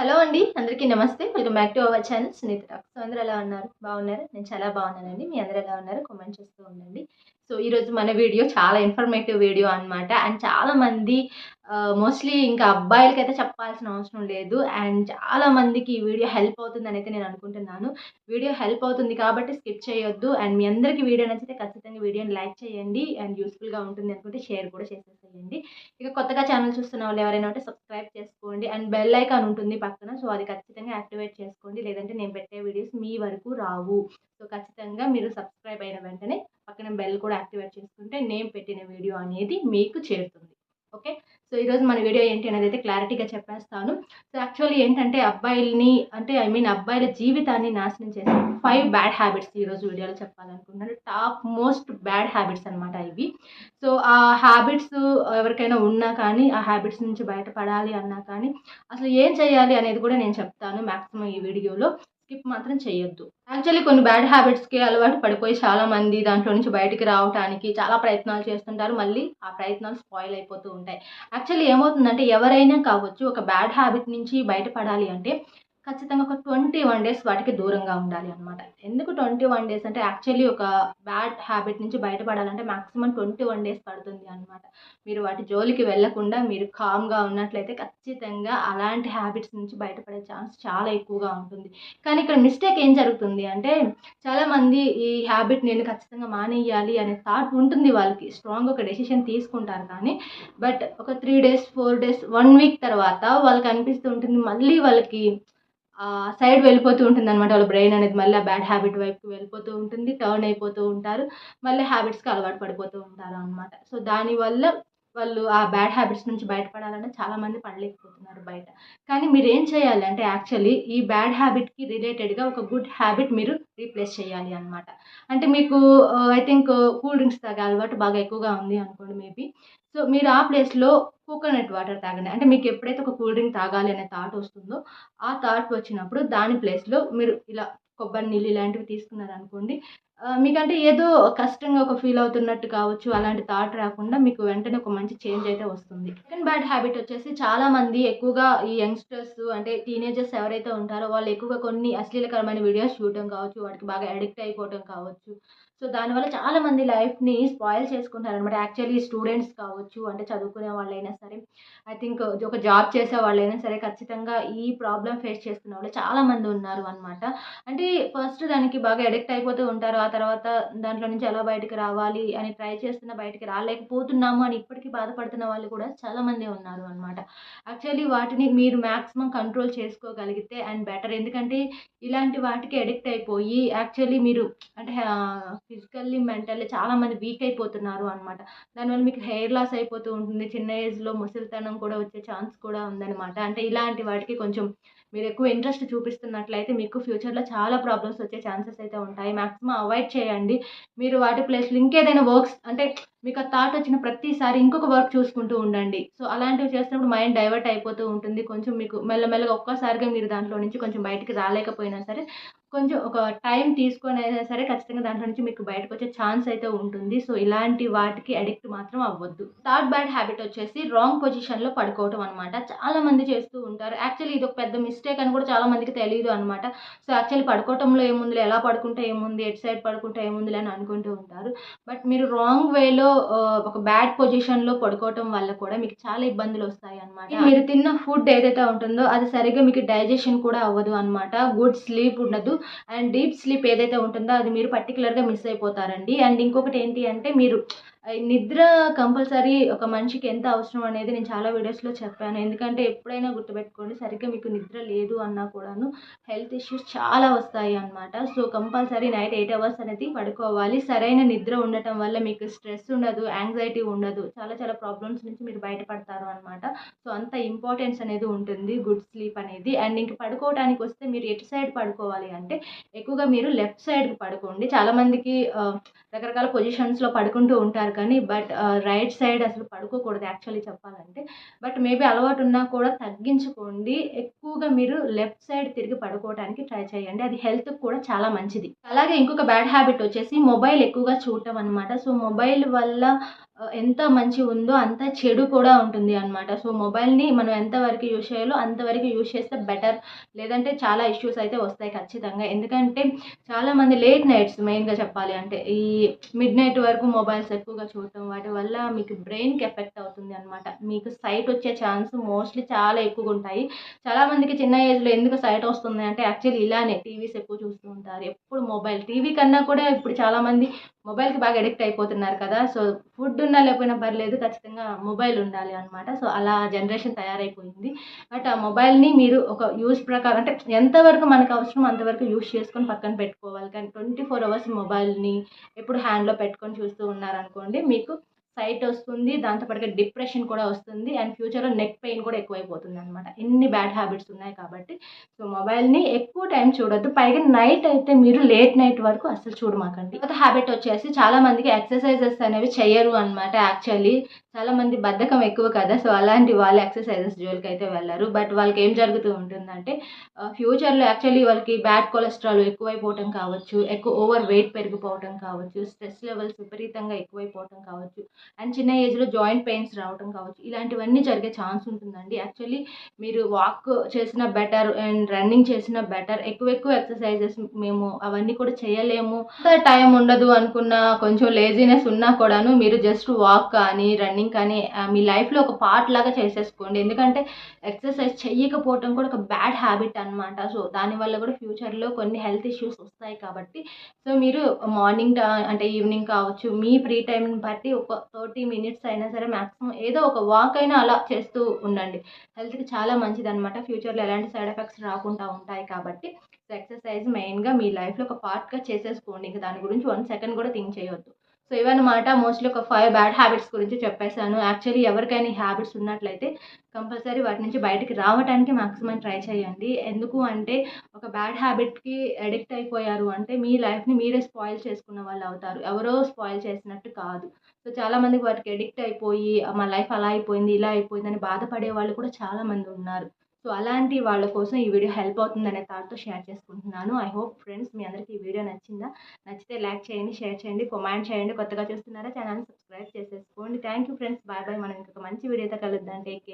Hello అండి అందరికీ నమస్తే. Welcome back to our channel Sunitha talk so అందరూ ఎలా ఉన్నారు? బాగున్నారు? నేను చాలా బాగున్నానండి. మీ అందరూ ఎలా ఉన్నారు? కామెంట్ చేస్తూ ఉండండి. సో ఈరోజు మన వీడియో చాలా ఇన్ఫర్మేటివ్ వీడియో అనమాట అండ్ చాలా మంది మోస్ట్లీ ఇంకా అబ్బాయిలకైతే చెప్పాల్సిన అవసరం లేదు. అండ్ చాలా మందికి ఈ వీడియో హెల్ప్ అవుతుందని అయితే నేను అనుకుంటున్నాను. వీడియో హెల్ప్ అవుతుంది కాబట్టి స్కిప్ చేయొద్దు. అండ్ మీ అందరికీ వీడియో నచ్చితే ఖచ్చితంగా వీడియోని లైక్ చేయండి. అండ్ యూస్ఫుల్గా ఉంటుంది అనుకుంటే షేర్ కూడా చేసేసేయండి. ఇక కొత్తగా ఛానల్ చూస్తున్న వాళ్ళు ఎవరైనా ఉంటే సబ్స్క్రైబ్ చేసుకోండి. అండ్ బెల్ ఐకాన్ ఉంటుంది పక్కన. సో అది ఖచ్చితంగా యాక్టివేట్ చేసుకోండి. లేదంటే నేను పెట్టే వీడియోస్ మీ వరకు రావు. సో ఖచ్చితంగా మీరు సబ్స్క్రైబ్ అయిన వెంటనే పక్కన బెల్ కూడా యాక్టివేట్ చేసుకుంటే నేను పెట్టిన వీడియో అనేది మీకు చేరుతుంది. ఓకే? సో ఈరోజు మన వీడియో ఏంటి అనేది అయితే క్లారిటీగా చెప్పేస్తాను. సో యాక్చువల్లీ ఏంటంటే అబ్బాయిల్ని అంటే ఐ మీన్ అబ్బాయిల జీవితాన్ని నాశనం చేసే ఫైవ్ బ్యాడ్ హ్యాబిట్స్ ఈరోజు వీడియోలో చెప్పాలనుకుంటున్నాను. టాప్ మోస్ట్ బ్యాడ్ హ్యాబిట్స్ అనమాట ఇవి. సో ఆ హ్యాబిట్స్ ఎవరికైనా ఉన్నా కానీ ఆ హ్యాబిట్స్ నుంచి బయటపడాలి అన్నా కానీ అసలు ఏం చేయాలి అనేది కూడా నేను చెప్తాను మ్యాక్సిమం ఈ వీడియోలో. స్కిప్ మాత్రం చేయొద్దు. యాక్చువల్లీ కొన్ని బ్యాడ్ హ్యాబిట్స్కి అలవాటు పడిపోయి చాలామంది దాంట్లో నుంచి బయటికి రావడానికి చాలా ప్రయత్నాలు చేస్తుంటారు. మళ్ళీ ఆ ప్రయత్నాలు స్పాయిల్ అయిపోతూ ఉంటాయి. యాక్చువల్లీ ఏమవుతుందంటే ఎవరైనా కావచ్చు ఒక బ్యాడ్ హ్యాబిట్ నుంచి బయటపడాలి అంటే ఖచ్చితంగా ఒక ట్వంటీ వన్ డేస్ వాటికి దూరంగా ఉండాలి అనమాట ఎందుకు ట్వంటీ వన్ డేస్ అంటే యాక్చువల్లీ ఒక బ్యాడ్ హ్యాబిట్ నుంచి బయటపడాలంటే మాక్సిమం ట్వంటీ వన్ డేస్ పడుతుంది అనమాట మీరు వాటి జోలికి వెళ్ళకుండా మీరు కామ్గా ఉన్నట్లయితే ఖచ్చితంగా అలాంటి హ్యాబిట్స్ నుంచి బయటపడే ఛాన్స్ చాలా ఎక్కువగా ఉంటుంది. కానీ ఇక్కడ మిస్టేక్ ఏం జరుగుతుంది అంటే చాలామంది ఈ హ్యాబిట్ నేను ఖచ్చితంగా మానేయాలి అనే థాట్ ఉంటుంది వాళ్ళకి. స్ట్రాంగ్ ఒక డెసిషన్ తీసుకుంటారు కానీ బట్ ఒక three days four days one week తర్వాత వాళ్ళకి అనిపిస్తూ ఉంటుంది మళ్ళీ వాళ్ళకి సైడ్ వెళ్ళిపోతూ ఉంటుంది అనమాట వాళ్ళ బ్రెయిన్ అనేది. మళ్ళీ ఆ బ్యాడ్ హ్యాబిట్ వైపుకి వెళ్ళిపోతూ ఉంటుంది టర్న్ అయిపోతూ ఉంటారు. మళ్ళీ హ్యాబిట్స్కి అలవాటు పడిపోతూ ఉంటారు అనమాట సో దానివల్ల వాళ్ళు ఆ బ్యాడ్ హ్యాబిట్స్ నుంచి బయటపడాలంటే చాలామంది పడలేకపోతున్నారు బయట. కానీ మీరు ఏం చేయాలంటే యాక్చువల్లీ ఈ బ్యాడ్ హ్యాబిట్కి రిలేటెడ్గా ఒక గుడ్ హ్యాబిట్ మీరు రీప్లేస్ చేయాలి అనమాట అంటే మీకు ఐ థింక్ కూల్ డ్రింక్స్ తాగే అలవాటు బాగా ఎక్కువగా ఉంది అనుకోండి మేబీ. సో మీరు ఆ ప్లేస్లో కోకోనట్ వాటర్ తాగండి. అంటే మీకు ఎప్పుడైతే ఒక కూల్ డ్రింక్ తాగాలి అనే థాట్ వస్తుందో ఆ థాట్ వచ్చినప్పుడు దాని ప్లేస్లో మీరు ఇలా కొబ్బరి నీళ్ళు ఇలాంటివి తీసుకున్నారనుకోండి మీకంటే ఏదో కష్టంగా ఒక ఫీల్ అవుతున్నట్టు కావచ్చు అలాంటి థాట్ రాకుండా మీకు వెంటనే ఒక మంచి చేంజ్ అయితే వస్తుంది. సెకండ్ బ్యాడ్ హ్యాబిట్ వచ్చేసి చాలా మంది ఎక్కువగా ఈ యంగ్స్టర్స్ అంటే టీనేజర్స్ ఎవరైతే ఉంటారో వాళ్ళు ఎక్కువగా కొన్ని అశ్లీలకరమైన వీడియోస్ చూడటం కావచ్చు వాటికి బాగా అడిక్ట్ అయిపోవటం కావచ్చు. సో దానివల్ల చాలా మంది లైఫ్ని స్పాయిల్ చేసుకుంటారు అనమాట యాక్చువల్లీ స్టూడెంట్స్ కావచ్చు అంటే చదువుకునే వాళ్ళైనా సరే ఐ థింక్ ఒక జాబ్ చేసే వాళ్ళైనా సరే ఖచ్చితంగా ఈ ప్రాబ్లం ఫేస్ చేస్తున్న వాళ్ళు చాలా మంది ఉన్నారు అనమాట అంటే ఫస్ట్ దానికి బాగా అడిక్ట్ అయిపోతూ ఉంటారు. ఆ తర్వాత దాంట్లో నుంచి ఎలా బయటకు రావాలి అని ట్రై చేస్తున్న బయటికి రాలేకపోతున్నాము అని ఇప్పటికీ బాధపడుతున్న వాళ్ళు కూడా చాలా మంది ఉన్నారు అనమాట యాక్చువల్లీ వాటిని మీరు మ్యాక్సిమం కంట్రోల్ చేసుకోగలిగితే అండ్ బెటర్ ఎందుకంటే ఇలాంటి వాటికి అడిక్ట్ అయిపోయి యాక్చువల్లీ మీరు అంటే ఫిజికల్లీ మెంటల్లీ చాలామంది వీక్ అయిపోతున్నారు అనమాట దానివల్ల మీకు హెయిర్ లాస్ అయిపోతూ ఉంటుంది. చిన్న ఏజ్లో ముసలితనం కూడా వచ్చే ఛాన్స్ కూడా ఉందన్నమాట. అంటే ఇలాంటి వాటికి కొంచెం మీరు ఎక్కువ ఇంట్రెస్ట్ చూపిస్తున్నట్లయితే మీకు ఫ్యూచర్లో చాలా ప్రాబ్లమ్స్ వచ్చే ఛాన్సెస్ అయితే ఉంటాయి. మ్యాక్సిమం అవాయిడ్ చేయండి. మీరు వాటి ప్లేస్లో ఇంకేదైనా వర్క్స్ అంటే మీకు ఆ థాట్ వచ్చిన ప్రతిసారి ఇంకొక వర్క్ చూసుకుంటూ ఉండండి. సో అలాంటివి చేసినప్పుడు మైండ్ డైవర్ట్ అయిపోతూ ఉంటుంది. కొంచెం మీకు మెల్లమెల్లగా ఒక్కసారిగా మీరు దాంట్లో నుంచి కొంచెం బయటికి రాలేకపోయినా సరే కొంచెం ఒక టైం తీసుకొని అయినా సరే ఖచ్చితంగా దాంట్లో నుంచి మీకు బయటకు వచ్చే ఛాన్స్ అయితే ఉంటుంది. సో ఇలాంటి వాటికి అడిక్ట్ మాత్రం అవ్వద్దు. థర్డ్ బ్యాడ్ హ్యాబిట్ వచ్చేసి రాంగ్ పొజిషన్లో పడుకోవటం అనమాట చాలా మంది చేస్తూ ఉంటారు. యాక్చువల్లీ ఇది ఒక పెద్ద మిస్ మిస్టేక్ అని కూడా చాలా మందికి తెలియదు అనమాట సో యాక్చువల్లీ పడుకోవటంలో ఏముంది ఎలా పడుకుంటే ఏముంది ఎట్ సైడ్ పడుకుంటే ఏముంది అని అనుకుంటూ ఉంటారు. బట్ మీరు రాంగ్ వేలో uh, ఒక బ్యాడ్ పొజిషన్లో పడుకోవటం వల్ల కూడా మీకు చాలా ఇబ్బందులు వస్తాయి అనమాట మీరు తిన్న ఫుడ్ ఏదైతే ఉంటుందో అది సరిగ్గా మీకు డైజెషన్ కూడా అవ్వదు అనమాట గుడ్ స్లీప్ ఉండదు. అండ్ డీప్ స్లీప్ ఏదైతే ఉంటుందో అది మీరు పర్టికులర్గా మిస్ అయిపోతారండి. అండ్ ఇంకొకటి ఏంటి అంటే మీరు నిద్ర కంపల్సరీ ఒక మనిషికి ఎంత అవసరం అనేది నేను చాలా వీడియోస్లో చెప్పాను. ఎందుకంటే ఎప్పుడైనా గుర్తుపెట్టుకోండి సరిగ్గా మీకు నిద్ర లేదు అన్నా కూడాను హెల్త్ ఇష్యూస్ చాలా వస్తాయి అనమాట so compulsory night eight hours అనేది పడుకోవాలి. సరైన నిద్ర ఉండటం వల్ల మీకు స్ట్రెస్ ఉండదు యాంగ్జైటీ ఉండదు చాలా చాలా ప్రాబ్లమ్స్ నుంచి మీరు బయటపడతారు అనమాట సో అంత ఇంపార్టెన్స్ అనేది ఉంటుంది గుడ్ స్లీప్ అనేది. అండ్ ఇంక పడుకోవడానికి వస్తే మీరు ఎటు సైడ్ పడుకోవాలి అంటే ఎక్కువగా మీరు లెఫ్ట్ సైడ్కి పడుకోండి. చాలామందికి రకరకాల పొజిషన్స్లో పడుకుంటూ ఉంటారు అంటారు కానీ బట్ రైట్ సైడ్ అసలు పడుకోకూడదు యాక్చువల్లీ చెప్పాలంటే. బట్ మేబీ అలవాటు ఉన్నా కూడా తగ్గించుకోండి. ఎక్కువగా మీరు లెఫ్ట్ సైడ్ తిరిగి పడుకోవడానికి ట్రై చేయండి. అది హెల్త్కి కూడా చాలా మంచిది. అలాగే ఇంకొక బ్యాడ్ హ్యాబిట్ వచ్చేసి మొబైల్ ఎక్కువగా చూడటం అనమాట సో మొబైల్ వల్ల ఎంత మంచి ఉందో అంత చెడు కూడా ఉంటుంది అనమాట సో మొబైల్ని మనం ఎంతవరకు యూజ్ చేయాలో అంతవరకు యూజ్ చేస్తే బెటర్. లేదంటే చాలా ఇష్యూస్ అయితే వస్తాయి ఖచ్చితంగా. ఎందుకంటే చాలామంది లేట్ నైట్స్ మెయిన్గా చెప్పాలి అంటే ఈ మిడ్ నైట్ వరకు మొబైల్స్ ఎక్కువగా చూడటం వాటి వల్ల మీకు బ్రెయిన్కి ఎఫెక్ట్ అవుతుంది అనమాట మీకు సైట్ వచ్చే ఛాన్స్ మోస్ట్లీ చాలా ఎక్కువగా ఉంటాయి. చాలామందికి చిన్న ఏజ్లో ఎందుకు సైట్ వస్తుంది అంటే యాక్చువల్లీ ఇలానే టీవీస్ ఎక్కువ చూస్తూ ఉంటారు. ఎప్పుడు మొబైల్ టీవీ కన్నా కూడా ఇప్పుడు చాలామంది మొబైల్కి బాగా అడిక్ట్ అయిపోతున్నారు కదా సో ఫుడ్ ఉన్నా లేకపోయినా పర్లేదు ఖచ్చితంగా మొబైల్ ఉండాలి అనమాట సో అలా జనరేషన్ తయారైపోయింది. బట్ ఆ మొబైల్ని మీరు ఒక యూస్ ప్రకారం అంటే ఎంతవరకు మనకు అవసరం అంతవరకు యూజ్ చేసుకొని పక్కన పెట్టుకోవాలి. కానీ ట్వంటీ ఫోర్ అవర్స్ మొబైల్ని ఎప్పుడు హ్యాండ్లో పెట్టుకొని చూస్తూ ఉన్నారనుకోండి మీకు సైట్ వస్తుంది దాంతోపాటుగా డిప్రెషన్ కూడా వస్తుంది అండ్ ఫ్యూచర్లో నెక్ పెయిన్ కూడా ఎక్కువైపోతుంది అనమాట ఎన్ని బ్యాడ్ హ్యాబిట్స్ ఉన్నాయి కాబట్టి. సో మొబైల్ని ఎక్కువ టైం చూడొద్దు. పైగా నైట్ అయితే మీరు లేట్ నైట్ వరకు అసలు చూడమాకండి. కొత్త హ్యాబిట్ వచ్చేసి చాలా మందికి ఎక్సర్సైజెస్ అనేవి చేయరు అనమాట యాక్చువల్లీ. చాలా మంది బద్ధకం ఎక్కువ కదా సో అలాంటి వాళ్ళు ఎక్సర్సైజెస్ జోలికి అయితే వెళ్ళరు. బట్ వాళ్ళకి ఏం జరుగుతూ ఉంటుందంటే ఫ్యూచర్లో యాక్చువల్లీ వాళ్ళకి బ్యాడ్ కొలెస్ట్రాల్ ఎక్కువైపోవటం కావచ్చు ఎక్కువ ఓవర్ వెయిట్ పెరిగిపోవటం కావచ్చు స్ట్రెస్ లెవెల్స్ విపరీతంగా ఎక్కువైపోవటం కావచ్చు. అండ్ చిన్న ఏజ్లో జాయింట్ పెయిన్స్ రావటం కావచ్చు. ఇలాంటివన్నీ జరిగే ఛాన్స్ ఉంటుందండి. యాక్చువల్లీ మీరు వాక్ చేసిన బెటర్ అండ్ రన్నింగ్ చేసిన బెటర్ ఎక్కువ ఎక్కువ ఎక్సర్సైజెస్ మేము అవన్నీ కూడా చేయలేము. టైం ఉండదు అనుకున్న కొంచెం లేజినెస్ ఉన్నా కూడాను మీరు జస్ట్ వాక్ కానీ రన్నింగ్ కానీ మీ లైఫ్లో ఒక పార్ట్ లాగా చేసేసుకోండి. ఎందుకంటే ఎక్సర్సైజ్ చేయకపోవటం కూడా ఒక బ్యాడ్ హ్యాబిట్ అనమాట సో దానివల్ల కూడా ఫ్యూచర్లో కొన్ని హెల్త్ ఇష్యూస్ వస్తాయి కాబట్టి. సో మీరు మార్నింగ్ అంటే ఈవినింగ్ కావచ్చు మీ ఫ్రీ టైంని బట్టి ఒక థర్టీ మినిట్స్ అయినా సరే మ్యాక్సిమం ఏదో ఒక వాక్ అయినా అలా చేస్తూ ఉండండి. హెల్త్కి చాలా మంచిది అనమాట ఫ్యూచర్లో ఎలాంటి సైడ్ ఎఫెక్ట్స్ రాకుండా ఉంటాయి కాబట్టి ఎక్సర్సైజ్ మెయిన్గా మీ లైఫ్లో ఒక పార్ట్గా చేసేసుకోండి. ఇంకా దాని గురించి వన్ సెకండ్ కూడా థింక్ చేయొద్దు. సో ఇవన్నమాట. మోస్ట్లీ ఒక ఫైవ్ బ్యాడ్ హ్యాబిట్స్ గురించి చెప్పేశాను. యాక్చువల్లీ ఎవరికైనా ఈ హ్యాబిట్స్ ఉన్నట్లయితే కంపల్సరీ వాటి నుంచి బయటకి రావడానికి మాక్సిమం ట్రై చేయండి. ఎందుకు అంటే ఒక బ్యాడ్ హ్యాబిట్కి అడిక్ట్ అయిపోయారు అంటే మీ లైఫ్ని మీరే స్పాయిల్ చేసుకున్న వాళ్ళు అవుతారు. ఎవరో స్పాయిల్ చేసినట్టు కాదు. సో చాలామందికి వాటికి అడిక్ట్ అయిపోయి మా లైఫ్ అలా అయిపోయింది ఇలా అయిపోయింది అని బాధపడే వాళ్ళు కూడా చాలామంది ఉన్నారు. సో అలాంటి వాళ్ళ కోసం ఈ వీడియో హెల్ప్ అవుతుందనే థాట్తో షేర్ చేసుకుంటున్నాను. ఐ హోప్ ఫ్రెండ్స్ మీ అందరికీ ఈ వీడియో నచ్చిందా? నచ్చితే లైక్ చేయండి షేర్ చేయండి కామెంట్ చేయండి. కొత్తగా చూస్తున్నారా? ఛానల్ని సబ్స్క్రైబ్ చేసేసుకోండి. Thank you friends bye bye మనం ఇంకొక మంచి వీడియోతో కలుద్దాం. Take care